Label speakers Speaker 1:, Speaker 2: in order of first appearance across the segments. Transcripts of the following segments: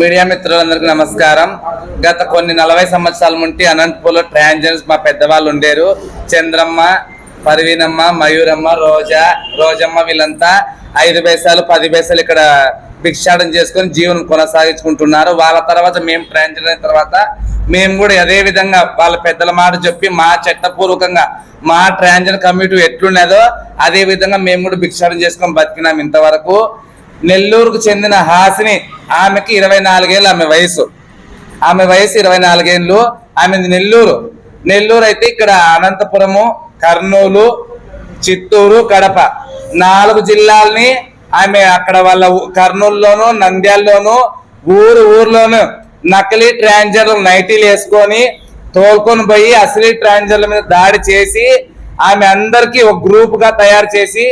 Speaker 1: Media మిత్రులందరికీ నమస్కారం. గత కొన్ని నలభై సంవత్సరాల నుండి అనంతపూర్లో ట్రాన్స్జెండర్స్ మా పెద్దవాళ్ళు ఉండేరు. చంద్రమ్మ పర్వీనమ్మ మయూరమ్మ రోజా రోజమ్మ వీళ్ళంతా ఐదు పైసలు పది పైసలు ఇక్కడ భిక్షాటం చేసుకొని జీవనం కొనసాగించుకుంటున్నారు. వాళ్ళ తర్వాత మేము ట్రాన్స్జెండర్ తర్వాత మేము కూడా అదే విధంగా వాళ్ళ పెద్దల మాట చెప్పి మా చట్టపూర్వకంగా మా ట్రాన్స్జెండర్ కమ్యూనిటీ ఎట్లున్నదో అదే విధంగా మేము కూడా భిక్షాటం చేసుకొని బతికినాం ఇంతవరకు. నెల్లూరుకు చెందిన హాసిని ఆమెకి ఇరవై నాలుగేళ్ళు ఆమె వయసు. ఆమె వయసు ఇరవై నాలుగేళ్ళు. ఆమెది నెల్లూరు. నెల్లూరు అయితే ఇక్కడ అనంతపురము కర్నూలు చిత్తూరు కడప. నాలుగు జిల్లాలని ఆమె అక్కడ వాళ్ళ కర్నూలులోను నంద్యాల్లోను ఊరు ఊర్లోను నకిలీ ట్రాన్జర్లు నైటీలు వేసుకొని తోలుకొని పోయి అసలీ ట్రాన్జర్ల మీద దాడి చేసి ఆమె అందరికీ ఒక గ్రూప్గా తయారు చేసి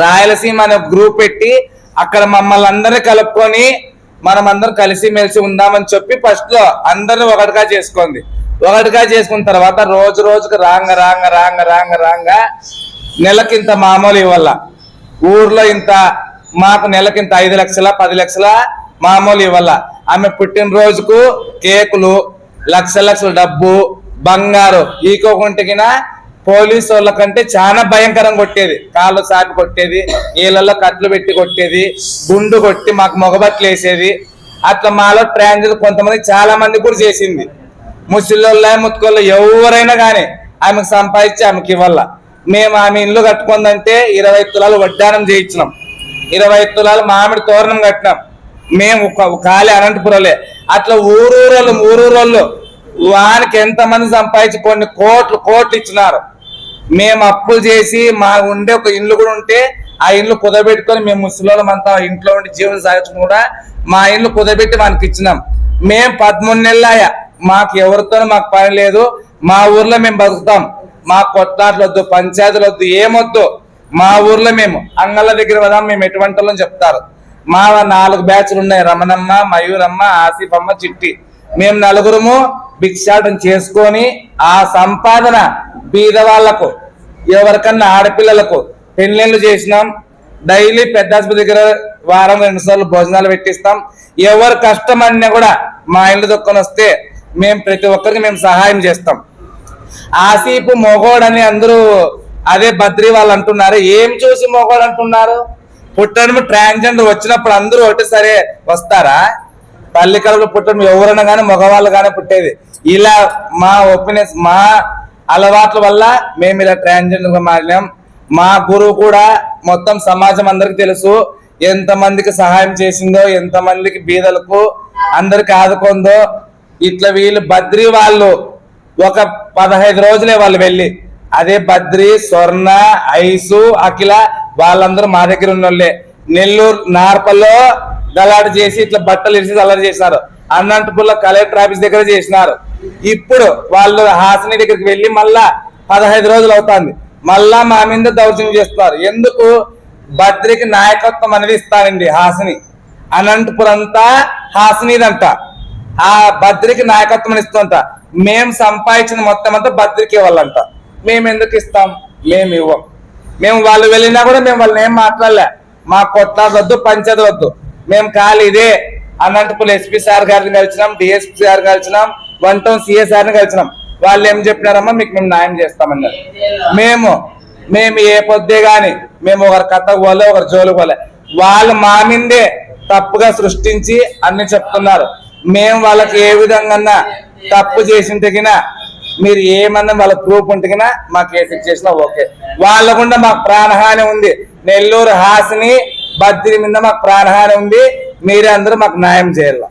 Speaker 1: రాయలసీమ అనే గ్రూప్ పెట్టి అక్కడ మమ్మల్ని అందరినీ కలుపుకొని మనం అందరం కలిసి మెలిసి ఉందామని చెప్పి ఫస్ట్లో అందరిని ఒకటిగా చేసుకుంది. ఒకటిగా చేసుకున్న తర్వాత రోజు రోజుకు రాంగ రాంగ రాంగ రాంగ రాంగ నెలకింత మామూలు ఇవ్వాల. ఊర్లో ఇంత మాకు నెలకింత ఐదు లక్షల పది లక్షల మామూలు ఇవ్వాల. ఆమె పుట్టినరోజుకు కేకులు లక్ష లక్షల డబ్బు బంగారు ఈకోకుంటకినా పోలీసు వాళ్ళ కంటే చాలా భయంకరంగా కొట్టేది. కాళ్ళు సాపి కొట్టేది నీళ్ళల్లో కట్లు పెట్టి కొట్టేది గుండు కొట్టి మాకు మొగబట్లు వేసేది. అట్లా మాలో ట్రాన్జర్ కొంతమంది చాలా మంది కూడా చేసింది. ముసలిళ్ళ ముత్తుకోళ్ళు ఎవరైనా కానీ ఆమెకు సంపాదించి ఆమెకి ఇవ్వాల. మేము ఆమె ఇల్లు కట్టుకుందంటే ఇరవై తులాలు వడ్డానం చేయించినాం. ఇరవై తులాలు మామిడి తోరణం కట్టినాం. మేము కాలి ఖాళీ అనంతపురంలే. అట్లా ఊరూరోళ్ళు ఊరూరోళ్ళు వానికి ఎంతమంది సంపాదించి కొన్ని కోట్లు కోట్లు ఇచ్చినారు. మేము అప్పులు చేసి మా ఉండే ఒక ఇల్లు కూడా ఉంటే ఆ ఇల్లు కుదబెట్టుకొని మేము ముసలోళ్ళం అంతా ఇంట్లో ఉండి జీవనం సాగించుకుని కూడా మా ఇల్లు కుదబెట్టి మనకి ఇచ్చినాం. మేము పదమూడు నెలలాయ మాకు ఎవరితోనూ మాకు పని లేదు. మా ఊర్లో మేము బతుకుతాం. మా కొట్లాట్లు వద్దు పంచాయతీలు వద్దు ఏమొద్దు. మా ఊర్లో మేము అంగళ్ళ దగ్గర వదాం మేము ఎటువంటి చెప్తారు. మా నాలుగు బ్యాచ్లు ఉన్నాయి. రమణమ్మ మయూరమ్మ ఆసిఫమ్మ చిట్టి. మేము నలుగురము భిక్షాటం చేసుకొని ఆ సంపాదన బీద వాళ్ళకు ఎవరికన్నా ఆడపిల్లలకు పెళ్ళిళ్ళు చేసినాం. డైలీ పెద్ద ఆసుపత్రి దగ్గర వారం రెండు సార్లు భోజనాలు పెట్టిస్తాం. ఎవరు కష్టం అన్నా కూడా మా ఇల్లు దొక్కని వస్తే మేము ప్రతి ఒక్కరికి మేము సహాయం చేస్తాం. ఆసీపు మొగోడని అందరూ అదే బద్రి వాళ్ళు అంటున్నారు. ఏం చూసి మొగోడు అంటున్నారు? పుట్టడం ట్రాన్స్జెండర్ వచ్చినప్పుడు అందరూ ఒకటి సరే వస్తారా? తల్లి పుట్టడం ఎవరైనా కానీ మగవాళ్ళు కానీ పుట్టేది. ఇలా మా ఒపీనియన్స్ మా అలవాట్ల వల్ల మేము ఇలా ట్రాన్స్జెండర్గా మారినాం. మా గురువు కూడా మొత్తం సమాజం అందరికి తెలుసు. ఎంత మందికి సహాయం చేసిందో ఎంత మందికి బీదలకు అందరికి ఆదుకుందో ఇట్లా వీళ్ళు బద్రి వాళ్ళు ఒక పదహైదు రోజులే వాళ్ళు వెళ్ళి. అదే బద్రి స్వర్ణ ఐసు అఖిల వాళ్ళందరూ మా దగ్గర ఉన్నోళ్ళే. నెల్లూరు నార్పల్లో గలాట చేసి ఇట్లా బట్టలు ఇరిసి అల్లరి చేసినారు. అనంతపురంలో కలెక్టర్ ఆఫీస్ దగ్గర చేసినారు. ఇప్పుడు వాళ్ళు హాసిని దగ్గరికి వెళ్ళి మళ్ళా పదహైదు రోజులు అవుతుంది. మళ్ళా మా మీద దౌర్జన్యం చేస్తున్నారు. ఎందుకు? బద్రికి నాయకత్వం అనేది ఇస్తానండి హాసిని. అనంతపురం అంతా హాసినిదంట. ఆ బద్రికి నాయకత్వం ఇస్తుంట మేము సంపాదించిన మొత్తం అంతా బద్రికి ఇవ్వాలంట మేము ఎందుకు ఇస్తాం? మేము ఇవ్వం. మేము వాళ్ళు వెళ్ళినా కూడా మేము వాళ్ళని ఏం మాట్లాడలే. మా కొట్లాడవద్దు వద్దు మేము ఖాళీ ఇదే. అనంతపురం ఎస్పీ సార్ గారిని కలిసినాం డిఎస్పీ సార్ కలిసినాం. వన్ టౌన్ సిఎస్ కలిసినాం. వాళ్ళు ఏం చెప్పినారమ్మా మీకు మేము న్యాయం చేస్తామన్నారు. మేము మేము ఏ పొద్దే గాని మేము ఒకరి కథ పోలే ఒకరి జోలు పోలే. వాళ్ళు మా మీదే తప్పుగా సృష్టించి అన్ని చెప్తున్నారు. మేము వాళ్ళకి ఏ విధంగా తప్పు చేసిన తగిన మీరు ఏమన్నా వాళ్ళ ప్రూఫ్ ఉంటగినా మాకు కేసు చేసినా ఓకే. వాళ్ళకుండా మాకు ప్రాణహాని ఉంది. నెల్లూరు హాసిని బద్రి మీద మాకు ప్రాణహాని ఉంది. మీరే అందరూ మాకు న్యాయం చేయాలి?